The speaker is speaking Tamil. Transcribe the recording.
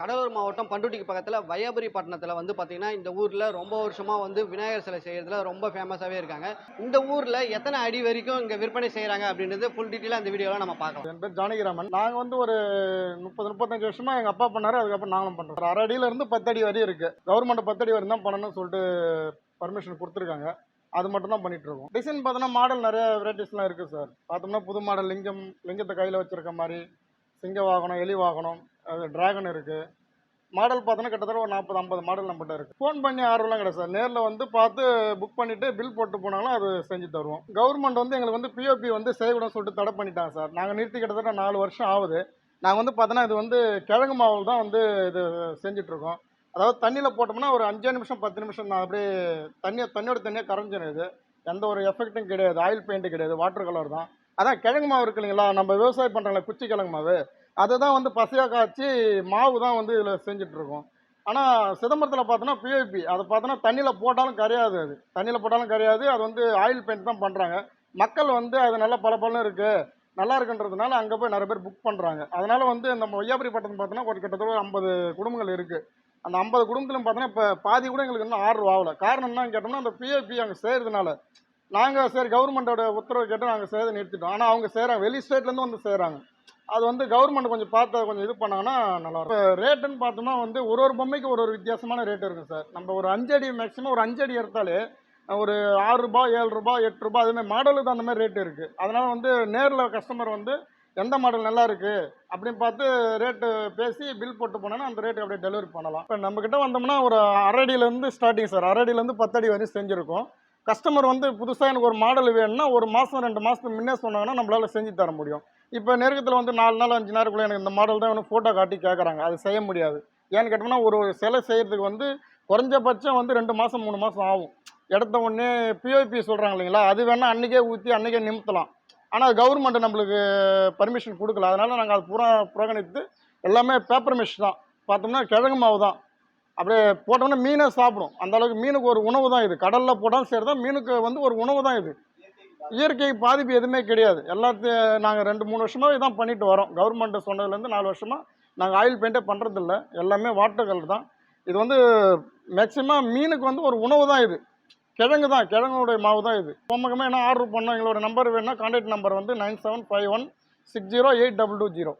கடலூர் மாவட்டம் பண்ருட்டிக்கு பக்கத்தில் வயபுரி பட்டணத்தில் வந்து பார்த்திங்கன்னா இந்த ஊரில் ரொம்ப வருஷமாக வந்து விநாயகர் சிலை செய்கிறதுல ரொம்ப ஃபேமஸாகவே இருக்காங்க. இந்த ஊரில் எத்தனை அடி வரைக்கும் இங்கே விற்பனை செய்கிறாங்க அப்படின்றது ஃபுல் டீட்டெயிலாக அந்த வீடியோவில் நம்ம பார்க்கலாம். என் பேர் ஜானகிராமன். நாங்கள் வந்து ஒரு முப்பது முப்பத்தஞ்சு வருஷமாக எங்கள் அப்பா பண்ணார் அதுக்கப்புறம் நாங்களும் பண்ணுறோம் அரை அடியிலேருந்து பத்து அடி வரையும் இருக்குது கவர்மெண்ட் பத்து அடி வரையும் தான் பண்ணணும்னு சொல்லிட்டு பர்மிஷன் கொடுத்துருக்காங்க. அது மட்டும் தான் பண்ணிட்டு இருக்கோம். டிசைன் பார்த்தோன்னா மாடல் நிறைய வெரைட்டிஸ்லாம் இருக்குது சார் பார்த்தோம்னா புது மாடல் லிங்கம் லிங்கத்தை கையில் வச்சிருக்க மாதிரி சிங்க வாகனம் எலி வாகனம் அது டிராகன் இருக்குது மாடல் பார்த்தோன்னா கிட்டத்தட்ட ஒரு நாற்பது ஐம்பது மாடல் நம்மகிட்ட இருக்குது ஃபோன் பண்ணி ஆர்வம்லாம் கிடையாது சார். நேரில் வந்து பார்த்து புக் பண்ணிவிட்டு பில் போட்டு போனாலும் அது செஞ்சு தருவோம். கவர்மெண்ட் வந்து எங்களுக்கு வந்து பிஓபி வந்து செய்யக்கூடாது சொல்லிட்டு தடை பண்ணிட்டாங்க சார். நாங்கள் நிறுத்தி கிட்டத்தட்ட நாலு வருஷம் ஆகுது. நாங்கள் வந்து பார்த்தோன்னா இது வந்து கிழங்கு மாவில் தான் வந்து இது செஞ்சிட்ருக்கோம் அதாவது தண்ணியில் போட்டோம்னா ஒரு அஞ்சு நிமிஷம் பத்து நிமிஷம் நான் அப்படியே தண்ணியை தண்ணியோட தண்ணியாக கரைஞ்சிடும் இது. எந்த ஒரு எஃபெக்ட்டும் கிடையாது. ஆயில் பெயிண்ட்டு கிடையாது. வாட்டர் கலர் தான். அதான் கிழங்கு மாவு இருக்கு இல்லைங்களா? நம்ம விவசாயம் பண்ணுறாங்களே குச்சி கிழங்கு மாவு. அதை தான் வந்து பசையாக காய்ச்சி மாவு தான் வந்து இதில் செஞ்சிட்ருக்கோம். ஆனால் சிதம்பரத்தில் பார்த்தோன்னா பிஐபி அதை பார்த்தோன்னா தண்ணியில் போட்டாலும் கரையாது அது. தண்ணியில் போட்டாலும் கரையாது. அது வந்து ஆயில் பெயிண்ட் தான் பண்ணுறாங்க மக்கள் வந்து அது நல்லா பல இருக்குது நல்லா இருக்குன்றதுனால அங்கே போய் நிறைய பேர் புக் பண்ணுறாங்க அதனால் வந்து நம்ம ஒய்யாபுரி பட்டணம் பார்த்தோன்னா ஒரு கிட்டத்தட்ட ஒரு ஐம்பது குடும்பங்கள் இருக்குது அந்த ஐம்பது குடும்பத்திலும் பார்த்தோன்னா இப்போ பாதி கூட எங்களுக்கு இன்னும் ஆர்டர் ஆகலை. காரணம் என்னன்னு கேட்டோம்னா அந்த பிஐபி அங்கே செய்கிறதுனால நாங்கள் சரி கவர்மெண்ட்டோட உத்தரவு கேட்டு நாங்கள் செய்யறதை நிறுத்திட்டோம். ஆனால் அவங்க செய்கிறாங்க வெளி ஸ்டேட்லேருந்து வந்து செய்கிறாங்க அது வந்து கவர்மெண்ட் கொஞ்சம் பார்த்து கொஞ்சம் இது பண்ணாங்கன்னா நல்லா இருக்கும். ரேட்டுன்னு பார்த்தோம்னா வந்து ஒரு ஒரு பொம்மைக்கு ஒரு ஒரு வித்தியாசமான ரேட் இருக்குது சார். நம்ம ஒரு அஞ்சடி மேக்ஸிமம் ஒரு அஞ்சடி எடுத்தாலே ஒரு ஆறு ரூபாய் ஏழு ரூபாய் எட்டு ரூபாய் அதுமாதிரி மாடலுக்கு அந்த மாதிரி ரேட் இருக்குது அதனால் வந்து நேரில் கஸ்டமர் வந்து எந்த மாடல் நல்லா இருக்குது அப்படின்னு பார்த்து ரேட்டு பேசி பில் போட்டு போனோன்னா அந்த ரேட்டு அப்படியே டெலிவரி பண்ணலாம். இப்போ நம்மக்கிட்ட வந்தோம்னா ஒரு அரடியிலேருந்து ஸ்டார்டிங் சார். அரடியிலேருந்து பத்தடி வரையும் செஞ்சுருக்கோம். கஸ்டமர் வந்து புதுசாக எனக்கு ஒரு மாடல் வேணும்னா ஒரு மாதம் ரெண்டு மாதத்துக்கு முன்னே சொன்னாங்கன்னா நம்மளால் செஞ்சு தர முடியும். இப்போ நெருக்கத்தில் வந்து நாலு நாள் அஞ்சு நேரக்குள்ளே எனக்கு இந்த மாடல் தான் வேணும் ஃபோட்டோ காட்டி கேட்குறாங்க அது செய்ய முடியாது. ஏன்னு கேட்டோம்னா ஒரு ஒரு சிலை செய்கிறதுக்கு வந்து குறைஞ்சபட்சம் வந்து ரெண்டு மாதம் மூணு மாதம் ஆகும். இடத்த ஒன்று பிஓபி சொல்கிறாங்க இல்லைங்களா? அது வேணால் அன்றைக்கே ஊற்றி அன்றைக்கே நிமித்தலாம். ஆனால் கவர்மெண்ட் நம்மளுக்கு பர்மிஷன் கொடுக்கல. அதனால் நாங்கள் அது பூரா புறக்கணித்து எல்லாமே பேப்பர் மிஷ் தான். பார்த்தோம்னா கிழங்கு மாவு தான். அப்படியே போட்டோம்னா மீனே சாப்பிடும். அந்த அளவுக்கு மீனுக்கு ஒரு உணவு தான் இது. கடலில் போட்டாலும் சரி தான் மீனுக்கு வந்து ஒரு உணவு தான் இது. இயற்கை பாதிப்பு எதுவுமே கிடையாது. எல்லாத்தையும் நாங்கள் ரெண்டு மூணு வருஷமாக இதான் பண்ணிட்டு வரோம். கவர்மெண்ட் சொன்னதுலேருந்து நாலு வருஷமாக நாங்கள் ஆயில் பெயிண்டே பண்ணுறதில்ல எல்லாமே வாட்டர் கலர் தான். இது வந்து மேக்சிமம் மீனுக்கு வந்து ஒரு உணவு தான் இது. கிழங்கு தான். கிழங்குடைய மாவு தான் இது. பொம்மகமே என்ன ஆர்டர் பண்ணோம்? எங்களோட நம்பர் வேணுன்னா கான்டாக்ட் நம்பர் வந்து nine seven five one six zero eight double two zero